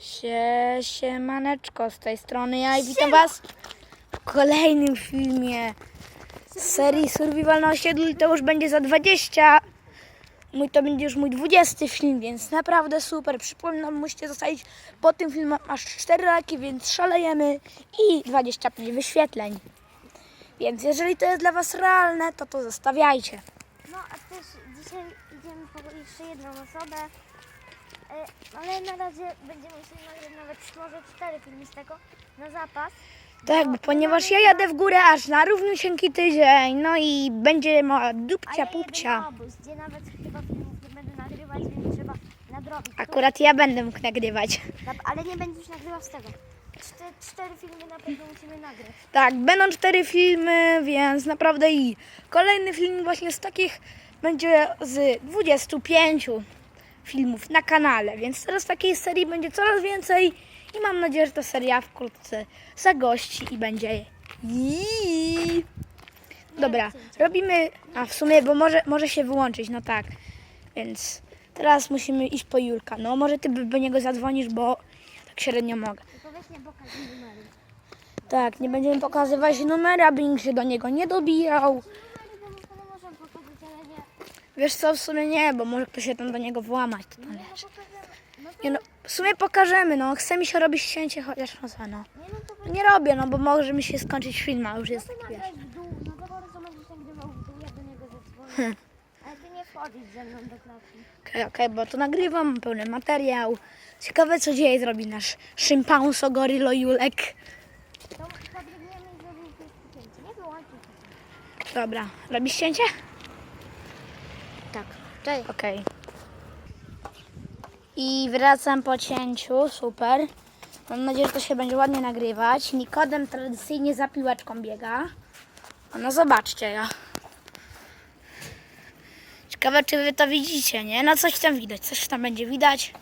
Sie, siemaneczko z tej strony ja i witam was w kolejnym filmie z serii Survival na osiedlu i to już będzie za 20 mój to będzie już mój 20 film, więc naprawdę super. Przypominam, musicie zostawić pod tym filmem aż 4 lajki, więc szalejemy i 25 wyświetleń. Więc jeżeli to jest dla was realne, to to zostawiajcie. No a też dzisiaj idziemy po jeszcze jedną osobę. E, ale na razie będziemy musieli nagrać nawet może cztery filmy z tego na zapas. Tak, bo ponieważ ja jadę w górę aż na równiusieńki tydzień, no i będzie mała dupcia ja pupcia. na obóz, gdzie nawet chyba filmów nie będę nagrywać, więc trzeba nadrobić. Akurat ja będę mógł nagrywać. Ale nie będziesz nagrywał z tego. Cztery, cztery filmy na pewno musimy nagrać. Tak, będą cztery filmy, więc naprawdę i kolejny film właśnie z takich będzie z 25 filmów na kanale, więc teraz takiej serii będzie coraz więcej i mam nadzieję, że ta seria wkrótce zagości i będzie i Dobra, robimy, a w sumie, bo może, może się wyłączyć, no tak, więc teraz musimy iść po Julka, no może ty do niego zadzwonisz, bo tak średnio mogę. Tak, nie będziemy pokazywać numeru, aby nikt się do niego nie dobijał. Numery to może możemy pokazać, ale nie. Wiesz co, w sumie nie, bo może ktoś się tam do niego włamać, to tam No wiesz. No Nie no, w sumie pokażemy, no, chce mi się robić cięcie, chociaż no co, no. nie no Nie robię, no, bo może mi się skończyć film, a już jest taki, wiesz. no zadzwonię. Ale ty nie wchodzisz ze mną do klatki. Okej, okej, bo to nagrywam, pełny materiał. Ciekawe, co dzisiaj zrobi nasz szympanso gorylo Julek. To podbiegniemy i zrobimy pierwsze cięcie. Nie. Dobra, robisz cięcie? Cześć. Okej. I wracam po cięciu, super. Mam nadzieję, że to się będzie ładnie nagrywać. Nikodem tradycyjnie za piłeczką biega. No zobaczcie ja. Ciekawe, czy wy to widzicie, nie? No coś tam widać, coś tam będzie widać.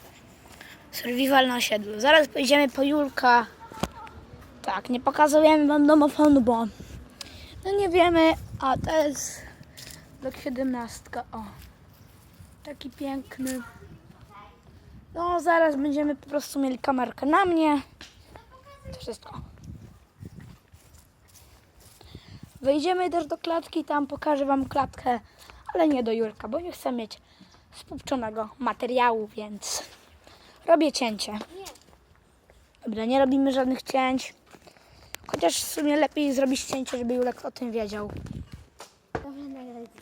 Survival na osiedlu. Zaraz pojedziemy po Julka. Tak, nie pokazujemy wam domofonu, bo no nie wiemy, a to jest blok 17. O. Taki piękny. No, zaraz będziemy po prostu mieli kamerkę na mnie. To wszystko. Wejdziemy też do klatki, tam pokażę Wam klatkę, ale nie do Jurka, bo nie chcę mieć spupczonego materiału, więc robię cięcie. Dobra, nie robimy żadnych cięć. Chociaż w sumie lepiej zrobić cięcie, żeby Julek o tym wiedział.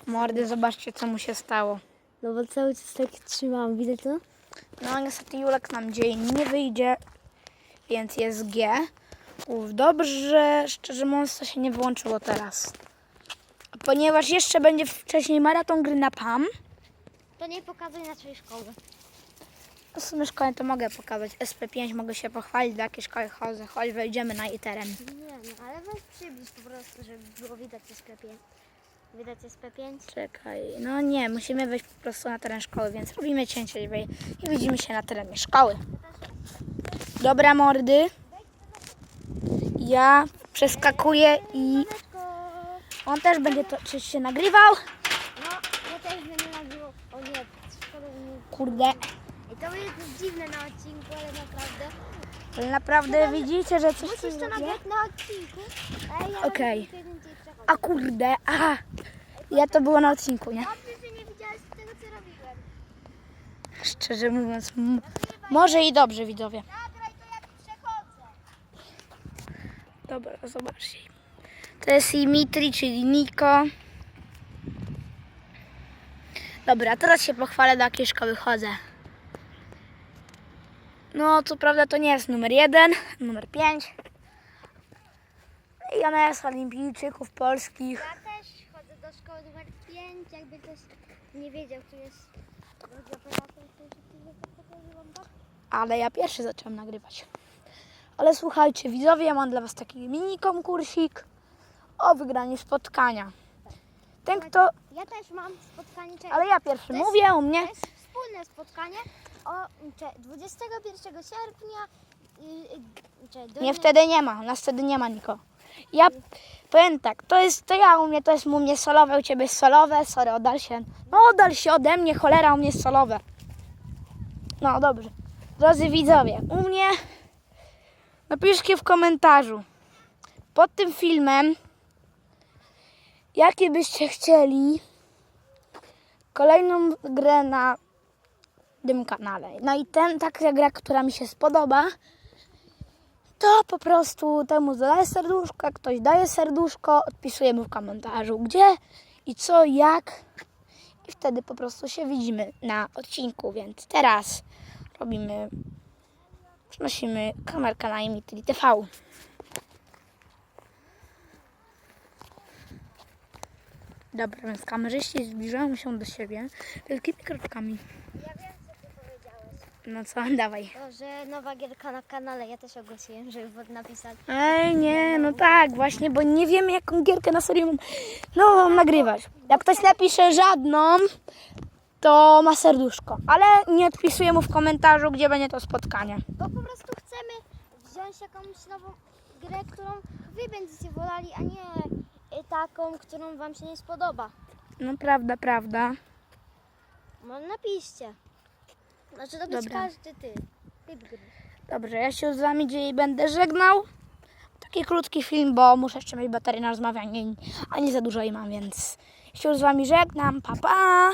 Mordy, zobaczcie, co mu się stało. No bo cały czas tak trzymałam, widać to? No niestety Julek nam dzień nie wyjdzie, więc jest G. Uf, dobrze, szczerze mówiąc to się nie wyłączyło teraz. Ponieważ jeszcze będzie wcześniej maraton gry na PAM. To nie pokazuj naszej szkoły. W sumie szkołę to mogę pokazać. SP5 mogę się pochwalić, do jakiej szkoły chodzę. Chodź, wejdziemy na jej teren. Nie no, ale weź przybliż po prostu, żeby było widać SP5. Widać SP5? Czekaj, no nie, musimy wejść po prostu na teren szkoły, więc robimy cięcie i wej- i widzimy się na terenie szkoły. Dobra, mordy. Ja przeskakuję i! On też będzie to czy się nagrywał. No, ja też będę nagrywał. O nie, szkoda, że nie... Kurde. I to jest dziwne na odcinku, ale naprawdę. Ale naprawdę widzicie, że coś tu Musisz to zrobię? nagrać na odcinku. Ej, ja Okej. będę tylko jeden dzień przechodził. A kurde, aha. Ja to było na odcinku, nie? Dobrze, że nie widziałeś tego, co robiłem. Szczerze mówiąc, m- może i dobrze widzowie. Nagraj to, jak przechodzę. Dobra, zobaczcie. To jest Dimitri, czyli Niko. Dobra, teraz się pochwalę, do jakiej szkoły chodzę. No, co prawda to nie jest numer jeden, numer pięć. I ona jest olimpijczyków polskich. Do szkoły numer 5, jakby ktoś nie wiedział, tu jest operator, to już ale ja pierwszy zacząłem nagrywać. Ale słuchajcie, widzowie, mam dla Was taki mini konkursik o wygranie spotkania. Ten kto, Ja też mam spotkanie, czekaj, ale ja pierwszy jest- mówię u mnie. to jest wspólne spotkanie o cze- 21 sierpnia. Cze- do Nie, wtedy nie ma, nas wtedy nie ma nikogo. Ja powiem tak, to jest, to ja u mnie, to jest u mnie solowe, u Ciebie solowe, sorry, oddal się. No oddal się ode mnie, cholera, u mnie jest solowe. No dobrze. Drodzy widzowie, u mnie napiszcie w komentarzu pod tym filmem, jakie byście chcieli kolejną grę na tym kanale. No i ten, taka gra, która mi się spodoba, to po prostu temu zadaję serduszko, ktoś daje serduszko, odpisujemy w komentarzu gdzie i co, jak. I wtedy po prostu się widzimy na odcinku, więc teraz robimy, przenosimy kamerkę na Imitri TV. Dobra, więc kamerzyści zbliżają się do siebie wielkimi kroczkami. Ja wiem. No co, dawaj. To, że nowa gierka na kanale, ja też ogłosiłem, żeby napisać. Ej, nie, no tak, właśnie, bo nie wiemy, jaką gierkę na serio mam, no, mam nagrywać. Jak ktoś napisze żadną, to ma serduszko, ale nie odpisuję mu w komentarzu, gdzie będzie to spotkanie. Bo po prostu chcemy wziąć jakąś nową grę, którą wy będziecie wolali, a nie y, taką, którą wam się nie spodoba. No, prawda, prawda. No napiszcie. Znaczy to być Dobra. każdy ty. Gry. Dobrze, ja się z wami dzisiaj będę żegnał. Taki krótki film, bo muszę jeszcze mieć baterię na rozmawianie, a nie za dużo jej mam, więc się z wami żegnam. Pa, pa!